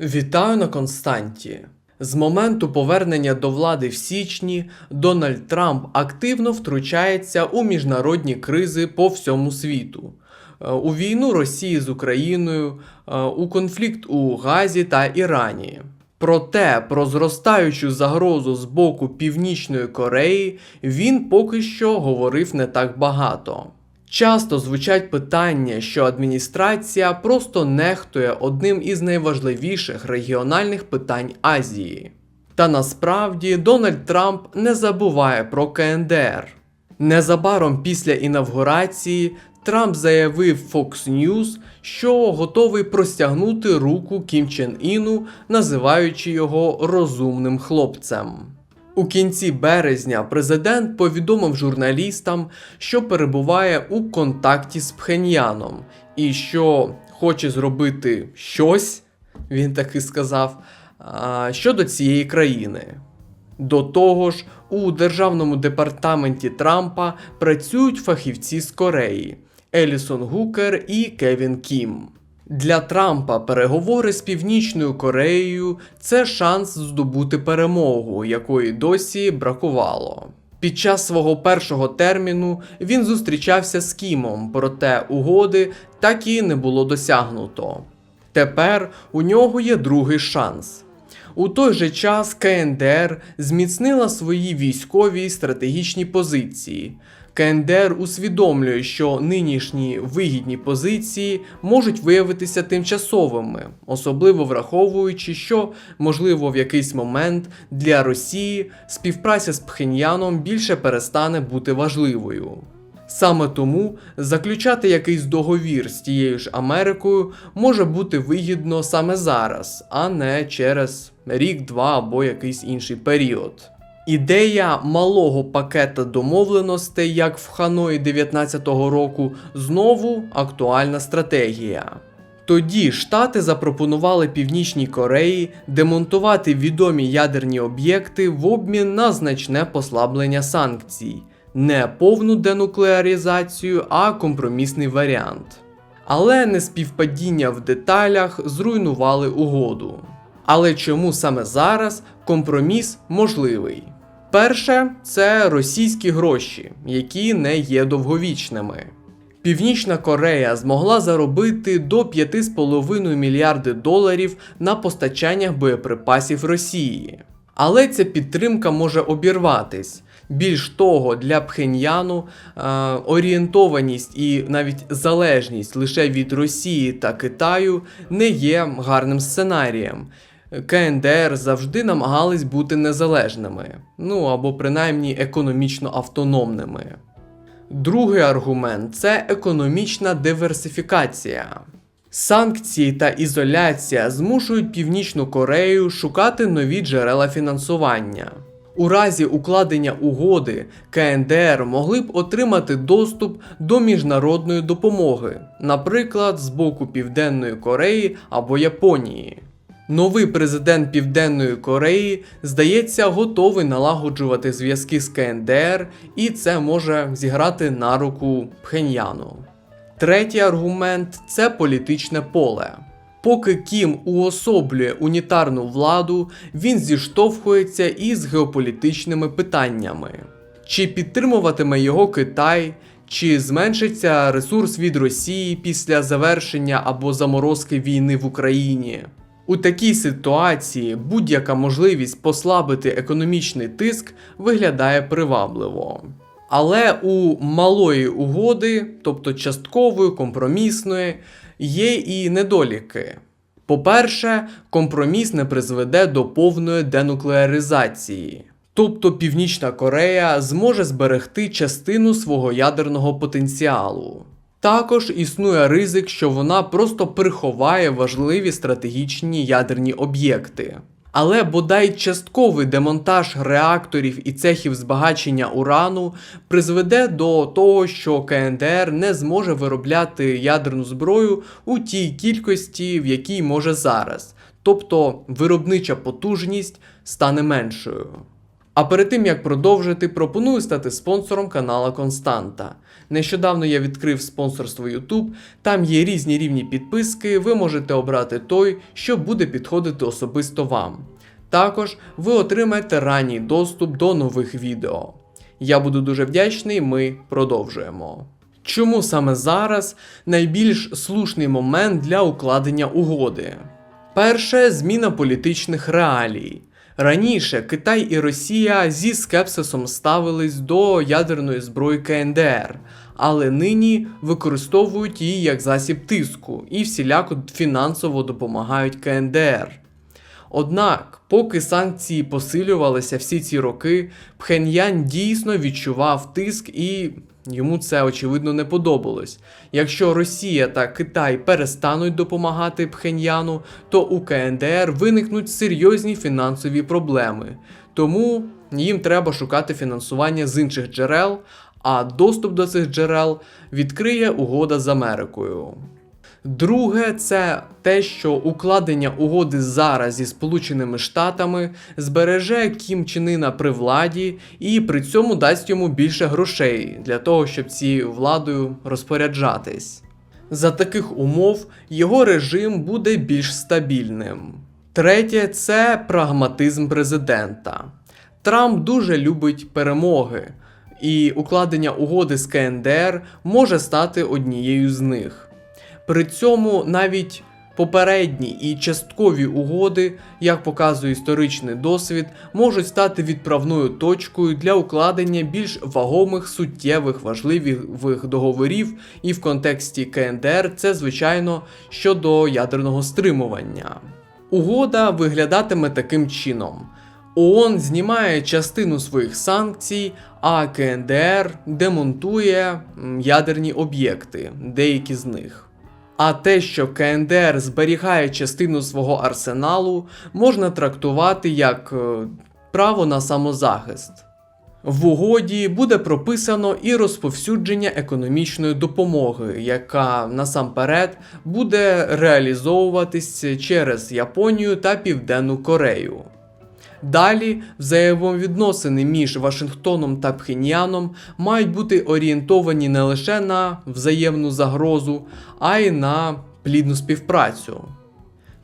Вітаю на Константі. З моменту повернення до влади в січні Дональд Трамп активно втручається у міжнародні кризи по всьому світу. Е, У війну Росії з Україною, е, у конфлікт у Газі та Ірані. Проте про зростаючу загрозу з боку Північної Кореї він поки що говорив не так багато. Часто звучать питання, що адміністрація просто нехтує одним із найважливіших регіональних питань Азії. Та насправді Дональд Трамп не забуває про КНДР. Незабаром після інавгурації Трамп заявив Fox News, що готовий простягнути руку Кім Чен Іну, називаючи його розумним хлопцем. У кінці березня президент повідомив журналістам, що перебуває у контакті з Пхеньяном і що хоче зробити щось, він таки сказав, щодо цієї країни. До того ж, у державному департаменті Трампа працюють фахівці з Кореї Елісон Гукер і Кевін Кім. Для Трампа переговори з Північною Кореєю це шанс здобути перемогу, якої досі бракувало. Під час свого першого терміну він зустрічався з Кімом, проте угоди так і не було досягнуто. Тепер у нього є другий шанс. У той же час КНДР зміцнила свої військові й стратегічні позиції. КНДР усвідомлює, що нинішні вигідні позиції можуть виявитися тимчасовими, особливо враховуючи, що, можливо, в якийсь момент для Росії співпраця з Пхеньяном більше перестане бути важливою. Саме тому заключати якийсь договір з тією ж Америкою може бути вигідно саме зараз, а не через рік, два або якийсь інший період. Ідея малого пакета домовленостей, як в Ханої 19-го року, знову актуальна стратегія. Тоді Штати запропонували Північній Кореї демонтувати відомі ядерні об'єкти в обмін на значне послаблення санкцій, не повну денуклеаризацію, а компромісний варіант. Але неспівпадіння в деталях зруйнували угоду. Але чому саме зараз компроміс можливий? Перше, це російські гроші, які не є довговічними. Північна Корея змогла заробити до 5,5 мільярди доларів на постачаннях боєприпасів Росії. Але ця підтримка може обірватись. Більш того, для Пхеньяну е, орієнтованість і навіть залежність лише від Росії та Китаю не є гарним сценарієм. КНДР завжди намагались бути незалежними, ну або принаймні економічно автономними. Другий аргумент це економічна диверсифікація. Санкції та ізоляція змушують Північну Корею шукати нові джерела фінансування. У разі укладення угоди КНДР могли б отримати доступ до міжнародної допомоги, наприклад, з боку Південної Кореї або Японії. Новий президент Південної Кореї, здається, готовий налагоджувати зв'язки з КНДР, і це може зіграти на руку Пхеньяну. Третій аргумент це політичне поле. Поки Кім уособлює унітарну владу, він зіштовхується із геополітичними питаннями. Чи підтримуватиме його Китай, чи зменшиться ресурс від Росії після завершення або заморозки війни в Україні? У такій ситуації будь-яка можливість послабити економічний тиск виглядає привабливо. Але у малої угоди, тобто часткової, компромісної, є і недоліки. По-перше, компроміс не призведе до повної денуклеаризації. Тобто Північна Корея зможе зберегти частину свого ядерного потенціалу. Також існує ризик, що вона просто приховає важливі стратегічні ядерні об'єкти. Але бодай частковий демонтаж реакторів і цехів збагачення урану призведе до того, що КНДР не зможе виробляти ядерну зброю у тій кількості, в якій може зараз. Тобто виробнича потужність стане меншою. А перед тим як продовжити, пропоную стати спонсором канала Константа. Нещодавно я відкрив спонсорство YouTube, там є різні рівні підписки, ви можете обрати той, що буде підходити особисто вам. Також ви отримаєте ранній доступ до нових відео. Я буду дуже вдячний, ми продовжуємо. Чому саме зараз найбільш слушний момент для укладення угоди? Перше зміна політичних реалій. Раніше Китай і Росія зі скепсисом ставились до ядерної зброї КНДР, але нині використовують її як засіб тиску і всіляко фінансово допомагають КНДР. Однак, поки санкції посилювалися всі ці роки, Пхеньян дійсно відчував тиск і йому це очевидно не подобалось. Якщо Росія та Китай перестануть допомагати Пхеньяну, то у КНДР виникнуть серйозні фінансові проблеми. Тому їм треба шукати фінансування з інших джерел, а доступ до цих джерел відкриє угода з Америкою. Друге, це те, що укладення угоди зараз зі Сполученими Штатами збереже Кім Чен Ына при владі і при цьому дасть йому більше грошей для того, щоб цією владою розпоряджатись. За таких умов його режим буде більш стабільним. Третє це прагматизм президента. Трамп дуже любить перемоги, і укладення угоди з КНДР може стати однією з них. При цьому навіть попередні і часткові угоди, як показує історичний досвід, можуть стати відправною точкою для укладення більш вагомих суттєвих важливих договорів, і в контексті КНДР це, звичайно, щодо ядерного стримування. Угода виглядатиме таким чином. ООН знімає частину своїх санкцій, а КНДР демонтує ядерні об'єкти, деякі з них. А те, що КНДР зберігає частину свого арсеналу, можна трактувати як е, право на самозахист. В угоді буде прописано і розповсюдження економічної допомоги, яка насамперед буде реалізовуватись через Японію та Південну Корею. Далі взаємовідносини між Вашингтоном та Пхеньяном мають бути орієнтовані не лише на взаємну загрозу, а й на плідну співпрацю.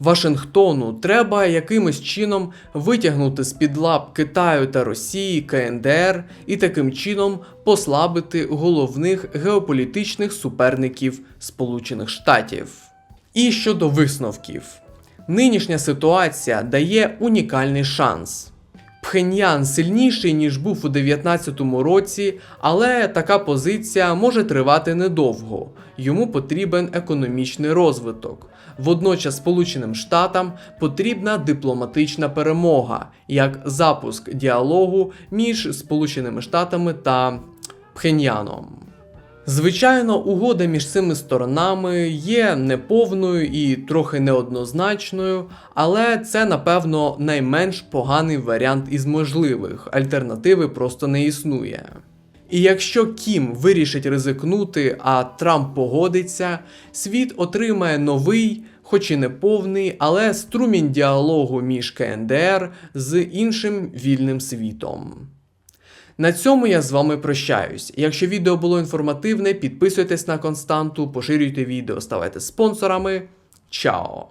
Вашингтону треба якимось чином витягнути з під лап Китаю та Росії КНДР і таким чином послабити головних геополітичних суперників Сполучених Штатів. І щодо висновків. Нинішня ситуація дає унікальний шанс. Пхеньян сильніший, ніж був у 2019 році, але така позиція може тривати недовго. Йому потрібен економічний розвиток. Водночас Сполученим Штатам потрібна дипломатична перемога, як запуск діалогу між Сполученими Штатами та Пхеньяном. Звичайно, угода між цими сторонами є неповною і трохи неоднозначною, але це, напевно, найменш поганий варіант із можливих, альтернативи просто не існує. І якщо Кім вирішить ризикнути, а Трамп погодиться, світ отримає новий, хоч і не повний, але струмінь діалогу між КНДР з іншим вільним світом. На цьому я з вами прощаюсь. Якщо відео було інформативне, підписуйтесь на константу, поширюйте відео, ставайте спонсорами. Чао!